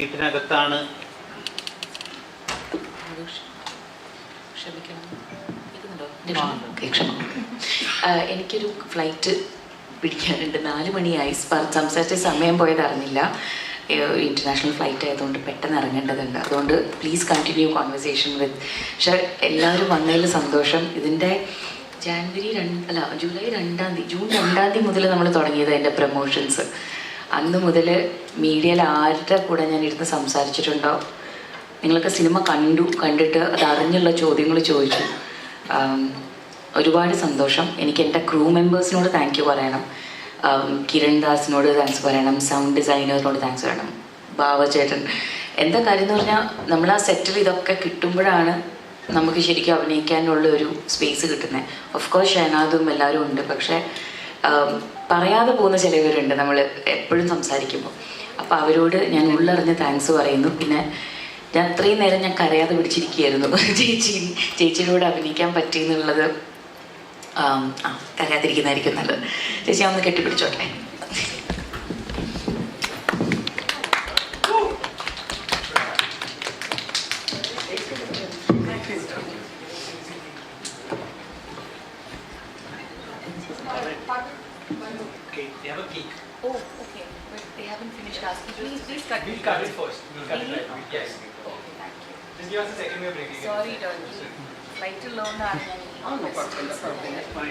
വീട്ടിനകത്താണ്. എനിക്കൊരു ഫ്ലൈറ്റ് പിടിക്കാനുണ്ട്. നാല് മണിയായി. സംസാരിച്ച സമയം പോയത് അറിഞ്ഞില്ല. ഇന്റർനാഷണൽ ഫ്ലൈറ്റ് ആയതുകൊണ്ട് പെട്ടെന്ന് ഇറങ്ങേണ്ടതുണ്ട്. അതുകൊണ്ട് പ്ലീസ് കണ്ടിന്യൂ കോൺവെർസേഷൻ വിത്ത് പക്ഷെ എല്ലാവരും വന്നതിൽ സന്തോഷം. ഇതിന്റെ ജാനുവരി രണ്ട് അല്ല ജൂലൈ രണ്ടാം തീയതി ജൂൺ രണ്ടാം തീയതി മുതൽ നമ്മൾ തുടങ്ങിയത് അതിന്റെ പ്രൊമോഷൻസ്. അന്ന് മുതൽ മീഡിയയിൽ ആരുടെ കൂടെ ഞാൻ ഇരുന്ന് സംസാരിച്ചിട്ടുണ്ടോ? നിങ്ങളൊക്കെ സിനിമ കണ്ടു കണ്ടിട്ട് അത് അറിഞ്ഞുള്ള ചോദ്യങ്ങൾ ചോദിച്ചു ഒരുപാട് സന്തോഷം. എനിക്ക് എന്റെ ക്രൂ മെമ്പേഴ്സിനോട് താങ്ക് യു പറയണം. കിരൺ ദാസിനോട് താങ്ക്സ് പറയണം. സൗണ്ട് ഡിസൈനറിനോട് താങ്ക്സ് പറയണം. ബാവചേട്ടൻ എന്താ കാര്യം എന്ന് പറഞ്ഞാൽ നമ്മൾ ആ സെറ്റിൽ ഇതൊക്കെ കിട്ടുമ്പോഴാണ് നമുക്ക് ശരിക്കും അഭിനയിക്കാനുള്ള ഒരു സ്പേസ് കിട്ടുന്നത് ഓഫ് കോഴ്സ് ഷെനാദും എല്ലാവരും ഉണ്ട്. പക്ഷേ പറയാതെ പോകുന്ന ചിലവരുണ്ട് നമ്മൾ എപ്പോഴും സംസാരിക്കുമ്പോൾ അപ്പോൾ അവരോട് ഞാൻ ഉള്ളറിഞ്ഞ് താങ്ക്സ് പറയുന്നു. പിന്നെ ഞാൻ അത്രയും നേരം ഞാൻ കരയാതെ പിടിച്ചിരിക്കുകയായിരുന്നു. ചേച്ചി ചേച്ചിയുടെ അഭിനയിക്കാൻ പറ്റി എന്നുള്ളത് ആ കരയാതിരിക്കുന്നതായിരിക്കും നല്ലത്. ചേച്ചി ഒന്ന് കെട്ടിപ്പിടിച്ചോട്ടെ. Okay, they have a peak. Oh, okay. But they haven't finished asking. Please, please cut We'll cut it first. We'll cut it right now. Yes. Okay, thank you. Just give us a second, we are breaking Sorry, Donji. Try to learn that. Ah, no, but that's fine. That's fine.